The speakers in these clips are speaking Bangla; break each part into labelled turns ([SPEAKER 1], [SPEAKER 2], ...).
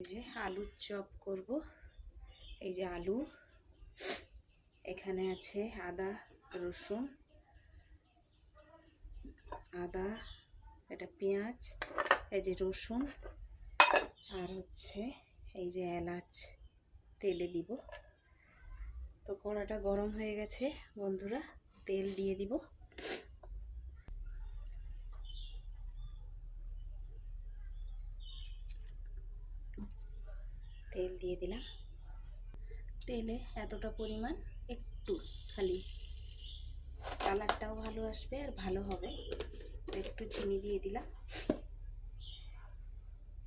[SPEAKER 1] যে আলুর চপ করব। এই যে আলু। এখানে আছে আদা, রসুন, আদা, এটা পেঁয়াজ, এই যে রসুন, আর হচ্ছে এই যে এলাচ, তেলে দিব। তো কড়াটা গরম হয়ে গেছে, বন্ধুরা, তেল দিয়ে দিব তেল দিয়ে দিলাম। তেলে এতটা পরিমাণ একটু খালি কালারটাও ভালো আসবে আর ভালো হবে। একটু চিনি দিয়ে দিলাম।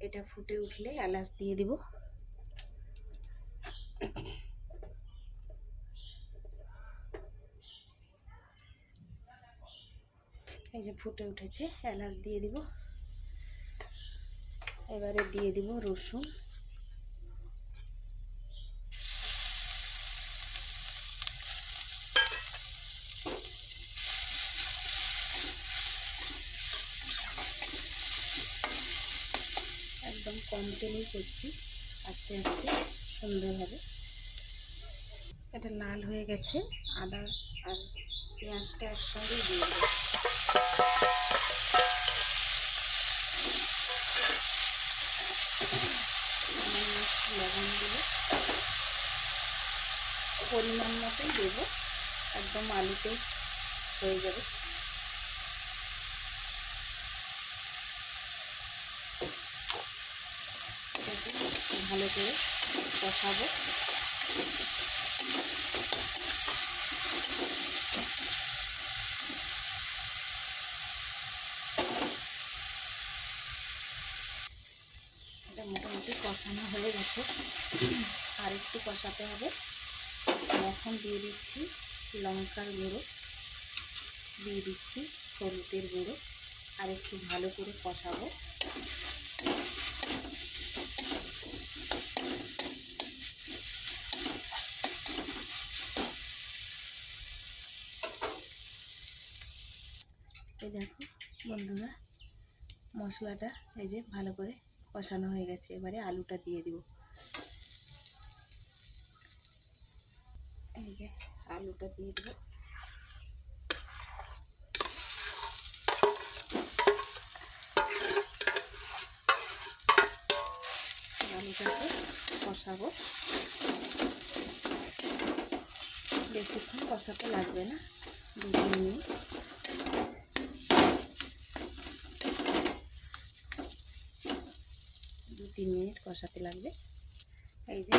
[SPEAKER 1] এটা ফুটে উঠলে এলাচ দিয়ে দিব। এই যে ফুটে উঠেছে, এলাচ দিয়ে দিব। এবারে দিয়ে দিব রসুন। একদম কম তেলেই করছি, আস্তে আস্তে সুন্দর হবে এটা লাল হয়ে গেছে, আদা আর পেঁয়াজটা একসঙ্গে দিয়ে দেবো লবণ দেবো। পরিমাণ মতোই দেবো, একদম আলুতে হয়ে যাবে। ভালো করে কষাবো। এটা মোটামুটি কষানো হয়ে গেছে। আর একটু কষাতে হবে। এখন দিয়ে দিচ্ছি লঙ্কার গুঁড়ো। দিয়ে দিচ্ছি হলুদের গুঁড়ো। আর একটু ভালো করে কষাবো। এই দেখো বন্ধুরা, মশলাটা এই যে ভালো করে কষানো হয়ে গেছে, এবারে আলুটা দিয়ে দিব। এই যে আলুটা দিয়ে দিব। আলুটাকে কষাবো। বেশিক্ষণ কষাতে লাগবে না দু তিন মিনিট। দু তিন মিনিট কষাতে লাগবে। এই যে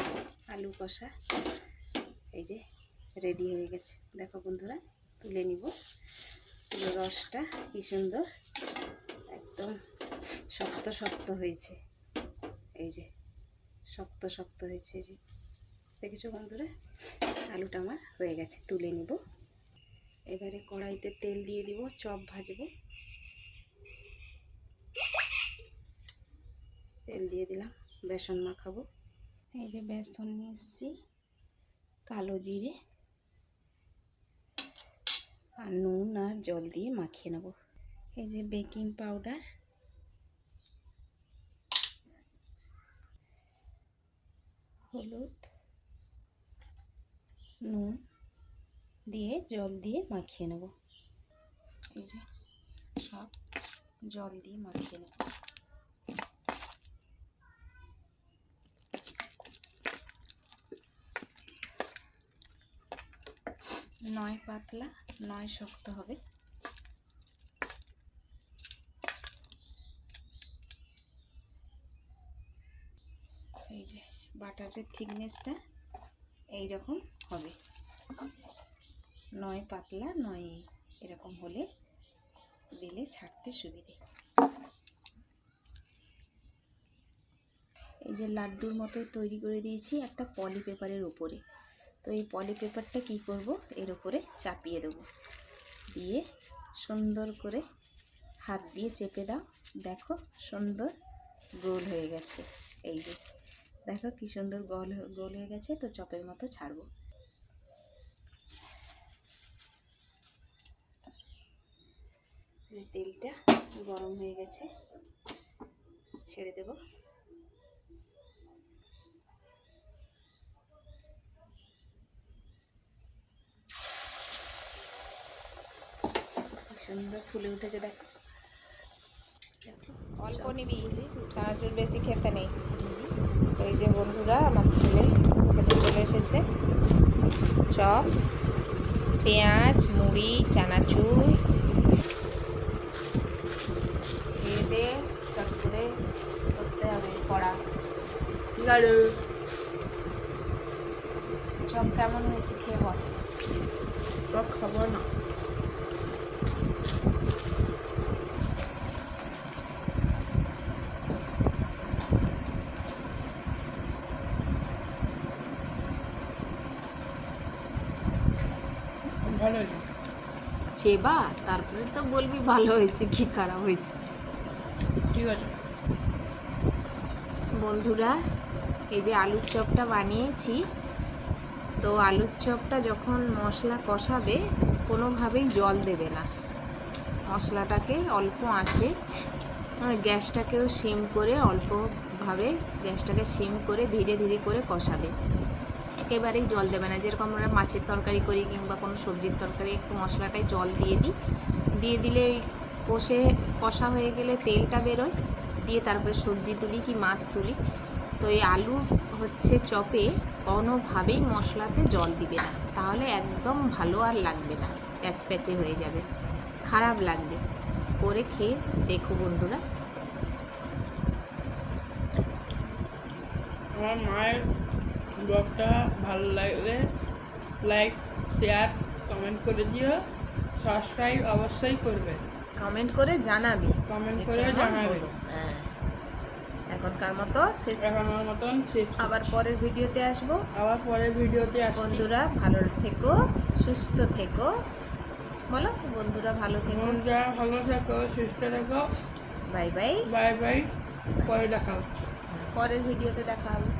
[SPEAKER 1] আলু কষা, এই যে রেডি হয়ে গেছে। দেখো বন্ধুরা, তুলে নিব। তুলে রসটা কি সুন্দর, একদম শক্ত শক্ত হয়েছে। এই যে শক্ত শক্ত হয়েছে যে। দেখেছ বন্ধুরা? আলুটা আমার হয়ে গেছে, তুলে নিব। এবারে কড়াইতে তেল দিয়ে দিব, চপ ভাজবো। তেল দিয়ে দিলাম, বেসন মাখাবো। এই যে বেসন নিয়ে এসেছি, কালো জিরে আর নুন আর জল দিয়ে মাখিয়ে নেব। এই যে বেকিং পাউডার হলুদ নুন দিয়ে জল দিয়ে মাখিয়ে নেব। এই যে সব জল দিয়ে মাখিয়ে নেব। নয় পাতলা, নয় শক্ত হবে এই যে বাটারের থিকনেসটা এই রকম হবে। নয় পাতলা, নয় এরকম হলে দিলে ছাড়তে সুবিধে। এই যে লাড্ডুর মতো তৈরি করে দিয়েছি একটা পলি পেপারের উপরে। তো এই পলি পেপারটা কী করব? এর উপরে চাপিয়ে দেব। দিয়ে সুন্দর করে হাত দিয়ে চেপে দাও। দেখো সুন্দর গোল হয়ে গেছে। এই যে দেখো কি সুন্দর গোল গোল হয়ে গেছে, তো চপের মতো ছাড়বো। তেলটা গরম হয়ে গেছে, ছেড়ে দেব। সুন্দর ফুলে উঠেছে, দেখো।
[SPEAKER 2] অল্প নিবি, তার বেশি খেতে নেই। তো এই যে বন্ধুরা আমার ছেলে খেতে চলে এসেছে। চপ পেঁয়াজ মুড়ি চানাচুর। দিয়ে চট করে করতে হবে কড়া। চপ কেমন হয়েছে খেয়ে বল।
[SPEAKER 3] খাব না ভালো হয়েছে
[SPEAKER 2] চেবা তারপরে তো বলবি ভালো হয়েছে কি খারাপ হয়েছে।
[SPEAKER 3] ঠিক আছে।
[SPEAKER 2] বন্ধুরা এই যে আলুর চপটা বানিয়েছি তো আলুর চপটা যখন মশলা কষাবে কোনোভাবেই জল দেবে না। মশলাটাকে অল্প আঁচে আর গ্যাসটাকেও সিম করে অল্পভাবে গ্যাসটাকে সিম করে ধীরে ধীরে করে কষাবে। একেবারেই জল দেবে না। যেরকম আমরা মাছের তরকারি করি কিংবা কোনো সবজির তরকারি, একটু মশলাটায় জল দিয়ে দিই। দিয়ে দিলে ওই কষে, কষা হয়ে গেলে তেলটা বেরোয়, দিয়ে তারপরে সবজি তুলি কি মাছ তুলি। তো এই আলু হচ্ছে চপে, কোনোভাবেই মশলাতে জল দিবে না। তাহলে একদম ভালো আর লাগবে না। প্যাচ প্যাচে হয়ে যাবে। খারাপ লাগবে। করে খেয়ে দেখো বন্ধুরা।
[SPEAKER 3] আমার মায়ের ব্লগটা ভালো লাগলে লাইক শেয়ার কমেন্ট করে দিও। সাবস্ক্রাইব অবশ্যই করবে।
[SPEAKER 2] কমেন্ট করে জানাবি।
[SPEAKER 3] কমেন্ট করে জানাবে।
[SPEAKER 2] হ্যাঁ। এখনকার মতো শেষ
[SPEAKER 3] এখন
[SPEAKER 2] করছি।
[SPEAKER 3] আমার মতন শেষ
[SPEAKER 2] আবার পরের ভিডিওতে আসব।
[SPEAKER 3] আবার পরের ভিডিওতে আসছি।
[SPEAKER 2] বন্ধুরা ভালো থেকো সুস্থ থেকো। বলো বন্ধুরা ভালো থেকো।
[SPEAKER 3] বন্ধুরা ভালো থেকো সুস্থ থেকো।
[SPEAKER 2] Bye bye.
[SPEAKER 3] Bye bye. পরে দেখা হচ্ছে।
[SPEAKER 2] পরের ভিডিওতে দেখা হবে।